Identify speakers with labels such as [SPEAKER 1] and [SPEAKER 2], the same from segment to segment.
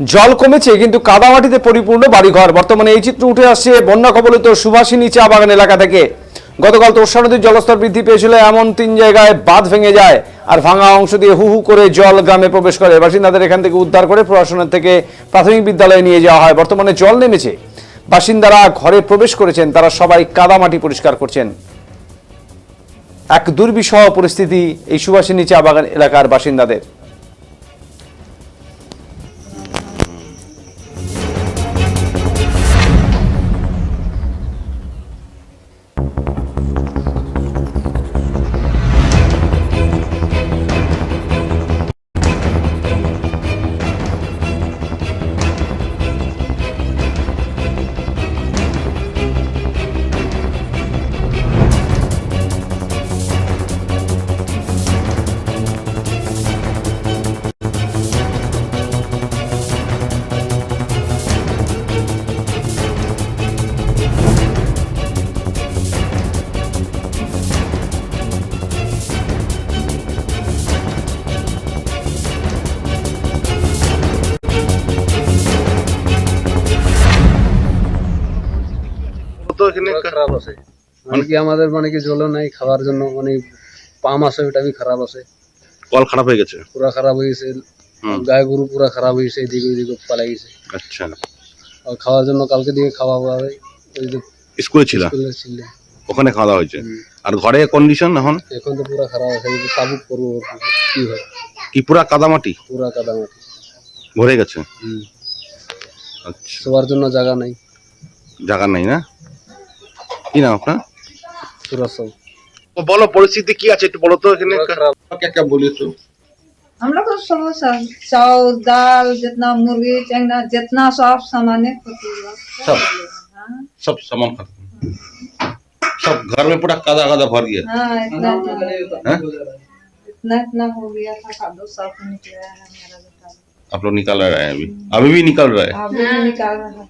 [SPEAKER 1] জল কমেছে, কিন্তু কাদামাটিতে পরিপূর্ণ বাড়িঘর। বর্তমানে এই চিত্র উঠে আসছে বন্যা কবলিত সুভাষিনী চা বাগান এলাকা থেকে। গতকাল তোষা নদীর জলস্তর বৃদ্ধি পেয়েছিল, এমন তিন জায়গায় বাঁধ ভেঙে যায় আর ভাঙা অংশ দিয়ে হু হু করে জল গ্রামে প্রবেশ করে। বাসিন্দাদের এখান থেকে উদ্ধার করে প্রশাসনের থেকে প্রাথমিক বিদ্যালয়ে নিয়ে যাওয়া হয়। বর্তমানে জল নেমেছে। বাসিন্দারা ঘরে প্রবেশ করেছেন, তারা সবাই কাদামাটি পরিষ্কার করছেন। এক দুর্বিষহ পরিস্থিতি এই সুভাষিনী চা বাগান এলাকার বাসিন্দাদের।
[SPEAKER 2] তো এখানে
[SPEAKER 3] খারাপ আছে। মানে কি আমাদের মানে কি জলও নাই খাওয়ার জন্য মানে পাম আছে ওটা বি খারাপ আছে।
[SPEAKER 2] কল খারাপ হয়ে গেছে?
[SPEAKER 3] পুরা খারাপ হয়ে গেছে। গায়ে গরু পুরা খারাপ হয়ে গেছে এদিকে ওইদিকে পালাই গেছে।
[SPEAKER 2] আচ্ছা।
[SPEAKER 3] আর খাওয়ার জন্য কালকে দিকে খাওয়া হয় ওই যে
[SPEAKER 2] স্কুলে ছিল? ওখানে খাওয়া দাওয়া হয়েছে? আর ঘরে কন্ডিশন এখন?
[SPEAKER 3] এখন তো পুরা খারাপ আছে তাবুক করব কি হয়?
[SPEAKER 2] কি পুরা কাদামাটি?
[SPEAKER 3] পুরা কাদামাটি।
[SPEAKER 2] ভরে গেছে?
[SPEAKER 3] হুম।
[SPEAKER 2] আচ্ছা।
[SPEAKER 3] সবার জন্য জায়গা নাই।
[SPEAKER 2] জায়গা নাই না? কি নাম আপনার
[SPEAKER 3] পুরা সব
[SPEAKER 2] বলো পরিস্থিতি কি আছে একটু বলো তো এখানে
[SPEAKER 3] পুরা খারাপ
[SPEAKER 2] क्या क्या बोलिए तो
[SPEAKER 4] हम लोग को समोसा चावल दाल जितना मुर्गी चंगा जितना सब सामान
[SPEAKER 2] सब सब सामान खत्म सब घर में पूरा कादा कादा भर गया
[SPEAKER 4] हाँ इतना
[SPEAKER 2] हैं?
[SPEAKER 4] इतना इतना हो गया था कादो साफ निकला है मेरा बेटा
[SPEAKER 2] आप लोग निकाल रहे हैं अभी अभी भी निकल रहे हैं
[SPEAKER 4] अभी भी निकाल रहा है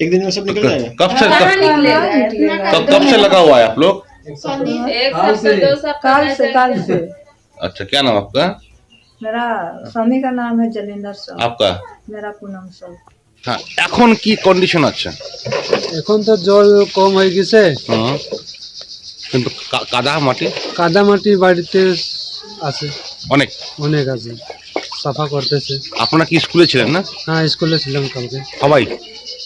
[SPEAKER 5] एक दिन में सब निकल जाएगा
[SPEAKER 2] कब से कब,
[SPEAKER 4] निकलेगा
[SPEAKER 2] कब कब से लगा हुआ है आप लोग
[SPEAKER 6] एक सप्ताह दो सप्ताह
[SPEAKER 4] काल से काल से
[SPEAKER 2] अच्छा क्या नाम आपका
[SPEAKER 4] मेरा स्वामी का नाम है जलिंदर साहब
[SPEAKER 2] आपका
[SPEAKER 4] मेरा पूनम साहब
[SPEAKER 2] হ্যাঁ এখন কি কন্ডিশন আছে
[SPEAKER 3] এখন তো জল কম হয়ে গেছে
[SPEAKER 2] হুম। কিন্তু কা- কাদা মাটি
[SPEAKER 3] কাদামাটি বাড়িতে আছে
[SPEAKER 2] অনেক
[SPEAKER 3] অনেক আছে সাফা করতেছে
[SPEAKER 2] আপনারা কি স্কুলে ছিলেন না
[SPEAKER 3] হ্যাঁ স্কুলে ছিলাম কালকে
[SPEAKER 2] সবাই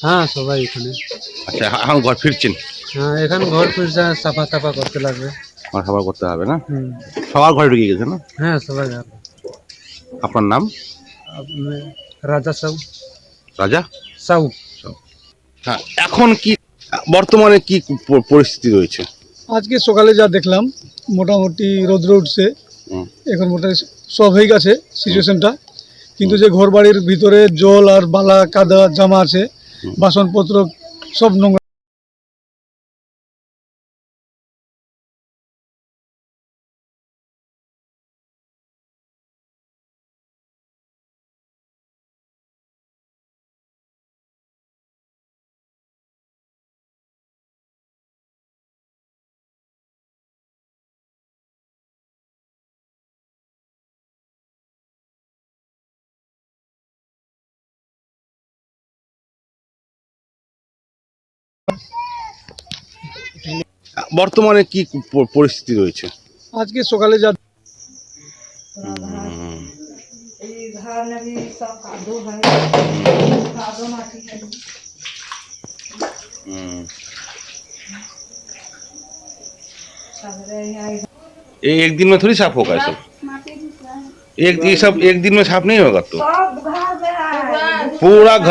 [SPEAKER 3] হ্যাঁ সবাই এখানে।
[SPEAKER 2] আচ্ছা এখন ঘর ফিরছেন?
[SPEAKER 3] হ্যাঁ এখন ঘর ফিরছে সাফা সাফা করতে লাগবে।
[SPEAKER 2] আমার খাবার করতে হবে না? সবার ঘরে ঢুকে গেছে না?
[SPEAKER 3] হ্যাঁ সবাই
[SPEAKER 2] আপনার নাম?
[SPEAKER 3] আপনি- রাজা সাউ।
[SPEAKER 2] রাজা?
[SPEAKER 3] সাউ।
[SPEAKER 2] হ্যাঁ এখন কি বর্তমানে কি পরিস্থিতি রয়েছে?
[SPEAKER 5] আজকে সকালে যা দেখলাম মোটামুটি রৌদ্র উঠছে। এখন মোটামুটি সব হয়ে গেছে সিচুয়েশনটা কিন্তু যে ঘর বাড়ির ভিতরে জল আর বালা কাদা জামা আছে বাসনপত্র সব নোংরা
[SPEAKER 2] বর্তমানে কি প- পরিস্থিতি রয়েছে
[SPEAKER 5] আজকে সকালে যা
[SPEAKER 4] ये घर में भी सब कादो है कादो माटी है
[SPEAKER 2] হুম।
[SPEAKER 4] सगरे यहाँ
[SPEAKER 2] ये एक दिन में थोड़ी साफ होगा ये सब एक ये सब एक दिन में साफ नहीं होगा तो
[SPEAKER 4] सब घर में है
[SPEAKER 2] पूरा घर